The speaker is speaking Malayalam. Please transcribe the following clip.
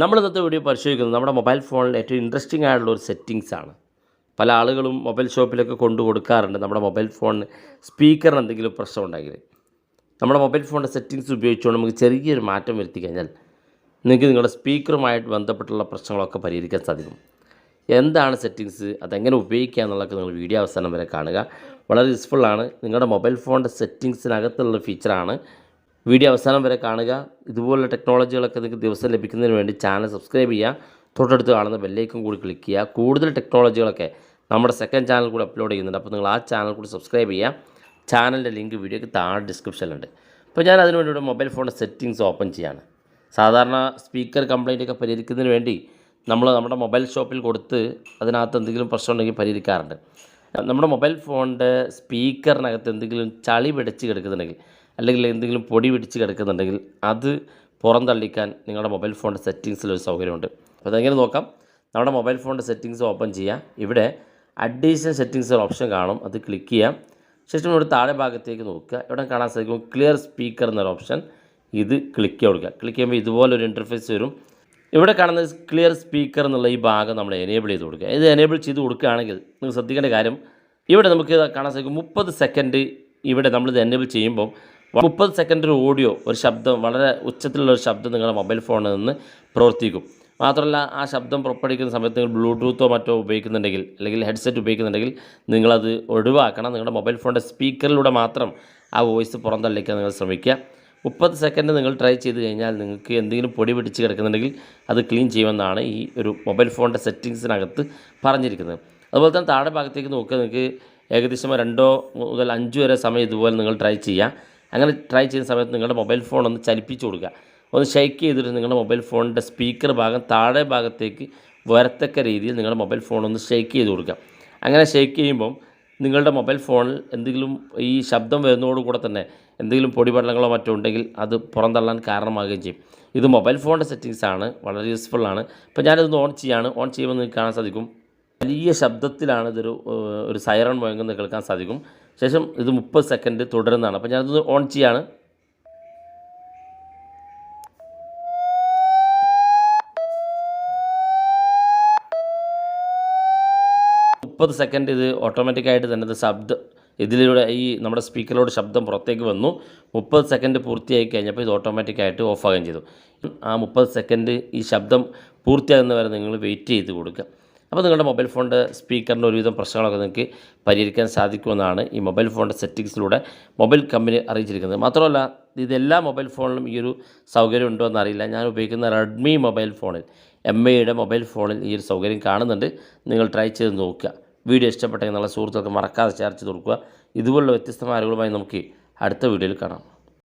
നമ്മൾ ഇന്നത്തെ വീഡിയോ പരിശോധിക്കുന്നത് നമ്മുടെ മൊബൈൽ ഫോണിൽ ഏറ്റവും ഇൻട്രസ്റ്റിംഗ് ആയിട്ടുള്ള ഒരു സെറ്റിങ്സ് ആണ്. പല ആളുകളും മൊബൈൽ ഷോപ്പിലൊക്കെ കൊണ്ടു കൊടുക്കാറുണ്ട് നമ്മുടെ മൊബൈൽ ഫോണിന് സ്പീക്കറിന് എന്തെങ്കിലും പ്രശ്നം ഉണ്ടെങ്കിൽ. നമ്മുടെ മൊബൈൽ ഫോണിന്റെ സെറ്റിങ്സ് ഉപയോഗിച്ചുകൊണ്ട് നമുക്ക് ചെറിയൊരു മാറ്റം വരുത്തി കഴിഞ്ഞാൽ നിങ്ങൾക്ക് നിങ്ങളുടെ സ്പീക്കറുമായിട്ട് ബന്ധപ്പെട്ടുള്ള പ്രശ്നങ്ങളൊക്കെ പരിഹരിക്കാൻ സാധിക്കും. എന്താണ് സെറ്റിങ്സ് അതെങ്ങനെ ഉപയോഗിക്കുക എന്നുള്ളതൊക്കെ നിങ്ങൾ വീഡിയോ അവസാനം വരെ കാണുക. വളരെ യൂസ്ഫുള്ളാണ് നിങ്ങളുടെ മൊബൈൽ ഫോണിന്റെ സെറ്റിങ്സിനകത്തുള്ള ഫീച്ചറാണ് വീഡിയോ അവസാനം വരെ കാണുക. ഇതുപോലുള്ള ടെക്നോളജികളൊക്കെ നിങ്ങൾക്ക് ദിവസം ലഭിക്കുന്നതിന് വേണ്ടി ചാനൽ സബ്സ്ക്രൈബ് ചെയ്യുക. തൊട്ടടുത്ത് കാണുന്ന ബെല്ലേക്കും കൂടി ക്ലിക്ക് ചെയ്യുക. കൂടുതൽ ടെക്നോളജികളൊക്കെ നമ്മുടെ സെക്കൻഡ് ചാനൽ കൂടി അപ്ലോഡ് ചെയ്യുന്നുണ്ട്. അപ്പോൾ നിങ്ങൾ ആ ചാനൽ കൂടി സബ്സ്ക്രൈബ് ചെയ്യുക. ചാനലിന്റെ ലിങ്ക് വീഡിയോക്ക് താഴെ ഡിസ്ക്രിപ്ഷനിലുണ്ട് അപ്പോൾ ഞാൻ അതിന് ഇവിടെ മൊബൈൽ ഫോണിന്റെ സെറ്റിങ്സ് ഓപ്പൺ ചെയ്യാണ്. സാധാരണ സ്പീക്കർ കംപ്ലൈന്റ് ഒക്കെ പരിഹരിക്കുന്നതിന് വേണ്ടി നമ്മൾ നമ്മുടെ മൊബൈൽ ഷോപ്പിൽ കൊടുത്ത് അതിനകത്ത് എന്തെങ്കിലും പ്രശ്നം ഉണ്ടെങ്കിൽ പരിഹരിക്കാറുണ്ട്. നമ്മുടെ മൊബൈൽ ഫോണിന്റെ സ്പീക്കറിനകത്ത് എന്തെങ്കിലും ചളി പിടിച്ച് കിടക്കുന്നുണ്ടെങ്കിൽ അല്ലെങ്കിൽ എന്തെങ്കിലും പൊടി പിടിച്ച് കിടക്കുന്നുണ്ടെങ്കിൽ അത് പുറന്തള്ളിക്കാൻ നിങ്ങളുടെ മൊബൈൽ ഫോണിന്റെ സെറ്റിങ്സിൽ ഒരു സൗകര്യമുണ്ട്. അപ്പോൾ അതെങ്ങനെ നോക്കാം? നമ്മുടെ മൊബൈൽ ഫോണിന്റെ സെറ്റിങ്സ് ഓപ്പൺ ചെയ്യാം. ഇവിടെ അഡീഷണൽ സെറ്റിങ്സ് ഒരു ഓപ്ഷൻ കാണും. അത് ക്ലിക്ക് ചെയ്യാം. ശേഷം ഇവിടെ താഴെ ഭാഗത്തേക്ക് നോക്കുക. ഇവിടെ കാണാൻ സാധിക്കും ക്ലിയർ സ്പീക്കർ എന്നൊരു ഓപ്ഷൻ. ഇത് ക്ലിക്ക് കൊടുക്കുക. ക്ലിക്ക് ചെയ്യുമ്പോൾ ഇതുപോലൊരു ഇന്റർഫേസ് വരും. ഇവിടെ കാണുന്ന ക്ലിയർ സ്പീക്കർ എന്നുള്ള ഈ ഭാഗം നമ്മൾ എനേബിൾ ചെയ്ത് കൊടുക്കുക. ഇത് എനേബിൾ ചെയ്ത് കൊടുക്കുകയാണെങ്കിൽ നിങ്ങൾ ശ്രദ്ധിക്കേണ്ട കാര്യം ഇവിടെ നമുക്ക് കാണാൻ സാധിക്കും മുപ്പത് സെക്കൻഡ് ഇവിടെ നമ്മളിത് എനേബിൾ ചെയ്യുമ്പോൾ മുപ്പത് സെക്കൻഡ് ഒരു ഓഡിയോ ഒരു ശബ്ദം വളരെ ഉച്ചത്തിലുള്ള ഒരു ശബ്ദം നിങ്ങളുടെ മൊബൈൽ ഫോണിൽ നിന്ന് പ്രവർത്തിക്കും. മാത്രമല്ല ആ ശബ്ദം പുറപ്പെടുവിക്കുന്ന സമയത്ത് നിങ്ങൾ ബ്ലൂടൂത്തോ മറ്റോ ഉപയോഗിക്കുന്നുണ്ടെങ്കിൽ അല്ലെങ്കിൽ ഹെഡ്സെറ്റ് ഉപയോഗിക്കുന്നുണ്ടെങ്കിൽ നിങ്ങളത് ഒഴിവാക്കണം. നിങ്ങളുടെ മൊബൈൽ ഫോണിന്റെ സ്പീക്കറിലൂടെ മാത്രം ആ വോയിസ് പുറന്തള്ളിക്കാൻ നിങ്ങൾ ശ്രമിക്കുക. മുപ്പത് സെക്കൻഡ് നിങ്ങൾ ട്രൈ ചെയ്ത് കഴിഞ്ഞാൽ നിങ്ങൾക്ക് എന്തെങ്കിലും പൊടി പിടിച്ച് കിടക്കുന്നുണ്ടെങ്കിൽ അത് ക്ലീൻ ചെയ്യുമെന്നാണ് ഈ ഒരു മൊബൈൽ ഫോണിന്റെ സെറ്റിങ്സിനകത്ത് പറഞ്ഞിരിക്കുന്നത്. അതുപോലെ തന്നെ താഴെ ഭാഗത്തേക്ക് നോക്കുക. നിങ്ങൾക്ക് ഏകദേശം രണ്ടോ മുതൽ അഞ്ച് വരെ സമയം ഇതുപോലെ നിങ്ങൾ ട്രൈ ചെയ്യുക. അങ്ങനെ ട്രൈ ചെയ്യുന്ന സമയത്ത് നിങ്ങളുടെ മൊബൈൽ ഫോൺ ഒന്ന് ചലിപ്പിച്ച് കൊടുക്കുക. ഒന്ന് ഷെയ്ക്ക് ചെയ്തിട്ട് നിങ്ങളുടെ മൊബൈൽ ഫോണിന്റെ സ്പീക്കർ ഭാഗം താഴെ ഭാഗത്തേക്ക് വരത്തക്ക രീതിയിൽ നിങ്ങളുടെ മൊബൈൽ ഫോൺ ഒന്ന് ഷെയ്ക്ക് ചെയ്ത് കൊടുക്കുക. അങ്ങനെ ഷെയ്ക്ക് ചെയ്യുമ്പം നിങ്ങളുടെ മൊബൈൽ ഫോണിൽ എന്തെങ്കിലും ഈ ശബ്ദം വരുന്നതോടുകൂടെ തന്നെ എന്തെങ്കിലും പൊടിപടലങ്ങളോ മറ്റോ ഉണ്ടെങ്കിൽ അത് പുറന്തള്ളാൻ കാരണമാകുകയും ചെയ്യും. ഇത് മൊബൈൽ ഫോണിന്റെ സെറ്റിങ്സാണ് വളരെ യൂസ്ഫുള്ളാണ് ഇപ്പോൾ ഞാനിതൊന്ന് ഓൺ ചെയ്യാണ്. ഓൺ ചെയ്യുമ്പോൾ നിങ്ങൾക്ക് കാണാൻ സാധിക്കും. വലിയ ശബ്ദത്തിലാണ് ഇതൊരു ഒരു സൈറൺ മുഴങ്ങുന്നത് കേൾക്കാൻ സാധിക്കും. ശേഷം ഇത് മുപ്പത് സെക്കൻഡ് തുടരുന്നതാണ്. അപ്പോൾ ഞാനിത് ഓൺ ചെയ്യാണ്. മുപ്പത് സെക്കൻഡ് ഇത് ഓട്ടോമാറ്റിക്കായിട്ട് തന്നെ ഇത് ശബ്ദം ഇതിലൂടെ ഈ നമ്മുടെ സ്പീക്കറിലൂടെ ശബ്ദം പുറത്തേക്ക് വന്നു. മുപ്പത് സെക്കൻഡ് പൂർത്തിയായി കഴിഞ്ഞപ്പോൾ ഇത് ഓട്ടോമാറ്റിക്കായിട്ട് ഓഫാകുകയും ചെയ്തു. ആ മുപ്പത് സെക്കൻഡ് ഈ ശബ്ദം പൂർത്തിയാകുന്നവരെ നിങ്ങൾ വെയിറ്റ് ചെയ്ത് കൊടുക്കുക. അപ്പോൾ നിങ്ങളുടെ മൊബൈൽ ഫോണിന്റെ സ്പീക്കറിന്റെ ഒരുവിധം പ്രശ്നങ്ങളൊക്കെ നിങ്ങൾക്ക് പരിഹരിക്കാൻ സാധിക്കുമെന്നാണ് ഈ മൊബൈൽ ഫോണിന്റെ സെറ്റിങ്സിലൂടെ മൊബൈൽ കമ്പനി അറിയിച്ചിരിക്കുന്നത്. മാത്രമല്ല ഇതെല്ലാ മൊബൈൽ ഫോണിലും ഈ ഒരു സൗകര്യം ഉണ്ടോ എന്നറിയില്ല. ഞാൻ ഉപയോഗിക്കുന്ന റെഡ്മി മൊബൈൽ ഫോണിൽ എം ഐയുടെ മൊബൈൽ ഫോണിൽ ഈ ഒരു സൗകര്യം കാണുന്നുണ്ട്. നിങ്ങൾ ട്രൈ ചെയ്ത് നോക്കുക. വീഡിയോ ഇഷ്ടപ്പെട്ടെങ്കിൽ നല്ല സുഹൃത്തുക്കൾക്ക് മറക്കാതെ ചേർച്ച് കൊടുക്കുക. ഇതുപോലുള്ള വ്യത്യസ്തമായ അറിവുകളുമായി നമുക്ക് അടുത്ത വീഡിയോയിൽ കാണാം.